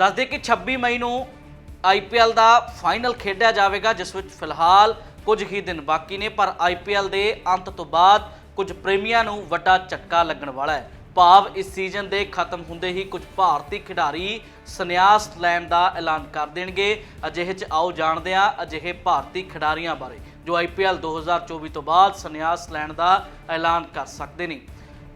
ਦੱਸਦੇ ਕਿ 26 ਮਈ ਨੂੰ ਆਈਪੀਐਲ ਦਾ ਫਾਈਨਲ ਖੇਡਿਆ ਜਾਵੇਗਾ, ਜਿਸ ਵਿੱਚ ਫਿਲਹਾਲ ਕੁਝ ਹੀ ਦਿਨ ਬਾਕੀ ਨੇ, ਪਰ ਆਈਪੀਐਲ ਦੇ ਅੰਤ ਤੋਂ ਬਾਅਦ ਕੁਝ ਪ੍ਰੇਮੀਆਂ ਨੂੰ ਵੱਡਾ ਝਟਕਾ ਲੱਗਣ ਵਾਲਾ ਹੈ। ਭਾਵ ਇਸ ਸੀਜ਼ਨ ਦੇ ਖਤਮ ਹੁੰਦੇ ਹੀ ਕੁਝ ਭਾਰਤੀ ਖਿਡਾਰੀ ਸੰਨਿਆਸ ਲੈਣ ਦਾ ਐਲਾਨ ਕਰ ਦੇਣਗੇ। ਅਜਿਹੇ ਚ ਆਓ ਜਾਣਦੇ ਹਾਂ ਅਜਿਹੇ ਭਾਰਤੀ ਖਿਡਾਰੀਆਂ ਬਾਰੇ, ਜੋ ਆਈਪੀਐਲ 2024 ਤੋਂ ਬਾਅਦ ਸੰਨਿਆਸ ਲੈਣ ਦਾ ਐਲਾਨ ਕਰ ਸਕਦੇ ਨੇ।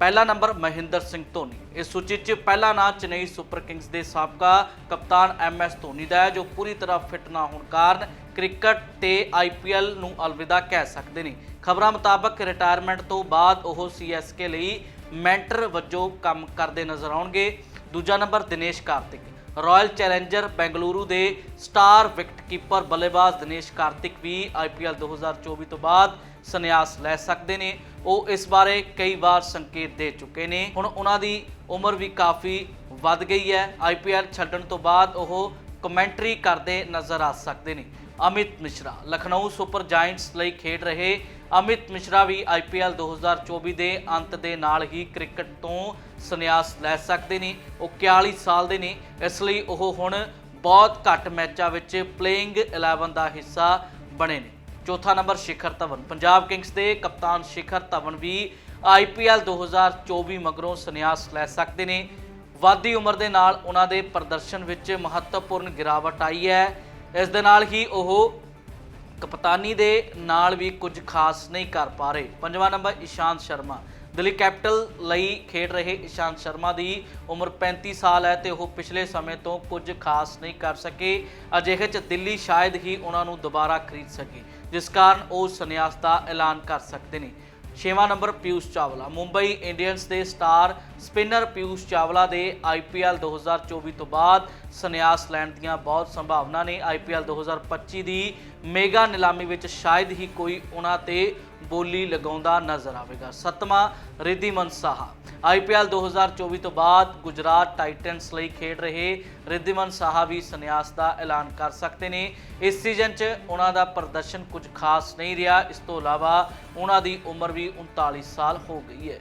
ਪਹਿਲਾ ਨੰਬਰ ਮਹਿੰਦਰ ਸਿੰਘ ਧੋਨੀ। ਇਸ ਸੂਚੀ 'ਚ ਪਹਿਲਾ ਨਾਂ ਚੇਨਈ ਸੁਪਰ ਕਿੰਗਸ ਦੇ ਸਾਬਕਾ ਕਪਤਾਨ ਐਮ ਐਸ ਧੋਨੀ ਦਾ ਹੈ, ਜੋ ਪੂਰੀ ਤਰ੍ਹਾਂ ਫਿੱਟ ਨਾ ਹੋਣ ਕਾਰਨ ਕ੍ਰਿਕਟ ਤੇ ਆਈਪੀਐਲ ਨੂੰ ਅਲਵਿਦਾ ਕਹਿ ਸਕਦੇ ਨੇ। ਖਬਰਾਂ ਮੁਤਾਬਕ ਰਿਟਾਇਰਮੈਂਟ ਤੋਂ ਬਾਅਦ ਉਹ ਸੀਐਸਕੇ ਲਈ ਮੈਂਟਰ ਵਜੋਂ ਕੰਮ ਕਰਦੇ ਨਜ਼ਰ ਆਉਣਗੇ। ਦੂਜਾ number Dinesh Karthik. Royal Challenger Bengaluru ਦੇ ਸਟਾਰ ਵਿਕਟਕੀਪਰ ਬੱਲੇਬਾਜ਼ ਦਿਨੇਸ਼ ਕਾਰਤਿਕ ਵੀ ਆਈਪੀਐਲ 2024 ਤੋਂ ਬਾਅਦ ਸੰਨਿਆਸ ਲੈ ਸਕਦੇ ਨੇ। ਉਹ ਇਸ ਬਾਰੇ ਕਈ ਵਾਰ ਸੰਕੇਤ ਦੇ ਚੁੱਕੇ ਨੇ। ਹੁਣ ਉਹਨਾਂ ਦੀ ਉਮਰ ਵੀ ਕਾਫੀ ਵੱਧ ਗਈ ਹੈ। ਆਈਪੀਐਲ ਛੱਡਣ ਤੋਂ ਬਾਅਦ ਉਹ ਕਮੈਂਟਰੀ ਕਰਦੇ ਨਜ਼ਰ ਆ ਸਕਦੇ ਨੇ। ਅਮਿਤ ਮਿਸ਼ਰਾ, ਲਖਨਊ ਸੁਪਰ ਜਾਇੰਟਸ ਲਈ ਖੇਡ ਰਹੇ ਅਮਿਤ ਮਿਸ਼ਰਾ ਵੀ ਆਈਪੀਐਲ 2024 ਦੇ ਅੰਤ ਦੇ ਨਾਲ ਹੀ ਕ੍ਰਿਕਟ ਤੋਂ ਸੰਨਿਆਸ ਲੈ ਸਕਦੇ ਨੇ। ਉਹ 41 ਸਾਲ ਦੇ ਨੇ। ਇਸ ਲਈ ਉਹ ਹੁਣ ਬਹੁਤ ਘੱਟ ਮੈਚਾਂ ਵਿੱਚ ਪਲੇਇੰਗ 11 ਦਾ ਹਿੱਸਾ ਬਣੇ ਨੇ। ਚੌਥਾ ਨੰਬਰ ਸ਼ਿਖਰ ਧਵਨ। ਪੰਜਾਬ ਕਿੰਗਸ ਦੇ ਕਪਤਾਨ ਸ਼ਿਖਰ ਧਵਨ ਵੀ ਆਈਪੀਐਲ 2024 ਮਗਰੋਂ ਸੰਨਿਆਸ ਲੈ ਸਕਦੇ ਨੇ। ਵਾਧੀ ਉਮਰ ਦੇ ਨਾਲ ਉਹਨਾਂ ਦੇ ਪ੍ਰਦਰਸ਼ਨ ਵਿੱਚ ਮਹੱਤਵਪੂਰਨ ਗਿਰਾਵਟ ਆਈ ਹੈ। ਇਸ ਦੇ ਨਾਲ ਹੀ ਉਹ ਕਪਤਾਨੀ ਦੇ ਨਾਲ ਵੀ ਕੁਝ ਖਾਸ ਨਹੀਂ ਕਰ ਪਾ ਰਹੇ। ਪੰਜਵਾਂ ਨੰਬਰ ਇਸ਼ਾਂਤ ਸ਼ਰਮਾ। ਦਿੱਲੀ ਕੈਪੀਟਲ ਲਈ ਖੇਡ ਰਹੇ ਇਸ਼ਾਂਤ ਸ਼ਰਮਾ ਦੀ ਉਮਰ 35 ਸਾਲ ਹੈ ਤੇ ਉਹ ਪਿਛਲੇ ਸਮੇਂ ਤੋਂ ਕੁਝ ਖਾਸ ਨਹੀਂ ਕਰ ਸਕੇ। ਅਜਿਹੇ ਚ ਦਿੱਲੀ ਸ਼ਾਇਦ ਹੀ ਉਹਨਾਂ ਨੂੰ ਦੁਬਾਰਾ ਖਰੀਦ ਸਕੇ, ਜਿਸ ਕਾਰਨ ਉਹ ਸੰਨਿਆਸ ਦਾ ਐਲਾਨ ਕਰ ਸਕਦੇ ਨੇ। ਛੇਵਾਂ ਨੰਬਰ ਪਿਊਸ਼ ਚਾਵਲਾ। ਮੁੰਬਈ ਇੰਡੀਅਨਸ ਦੇ ਸਟਾਰ ਸਪਿਨਰ ਪਿਊਸ਼ ਚਾਵਲਾ ਦੇ ਆਈਪੀਐਲ 2024 ਤੋਂ ਬਾਅਦ ਸੰਨਿਆਸ ਲੈਣ ਦੀਆਂ ਬਹੁਤ ਸੰਭਾਵਨਾ ਨੇ। ਆਈਪੀਐਲ 2025 ਦੀ ਮੇਗਾ ਨਿਲਾਮੀ ਵਿੱਚ ਸ਼ਾਇਦ ਹੀ ਕੋਈ ਉਹਨਾਂ ਤੇ ਬੋਲੀ ਲਗਾਉਂਦਾ ਨਜ਼ਰ ਆਵੇਗਾ। ਸੱਤਵਾਂ ਰਿਧੀਮਨ ਸਾਹਾ। ਆਈਪੀਐਲ 2024 ਤੋਂ ਬਾਅਦ ਗੁਜਰਾਤ ਟਾਈਟਨਸ ਲਈ ਖੇਡ ਰਹੇ ਰਿਧੀਮਨ ਸਾਹਾ ਵੀ ਸੰਨਿਆਸ ਦਾ ਐਲਾਨ ਕਰ ਸਕਦੇ ਨੇ। ਇਸ ਸੀਜ਼ਨ 'ਚ ਉਹਨਾਂ ਦਾ ਪ੍ਰਦਰਸ਼ਨ ਕੁਝ ਖਾਸ ਨਹੀਂ ਰਿਹਾ। ਇਸ ਤੋਂ ਇਲਾਵਾ ਉਹਨਾਂ ਦੀ ਉਮਰ ਵੀ 39 ਸਾਲ ਹੋ ਗਈ ਹੈ।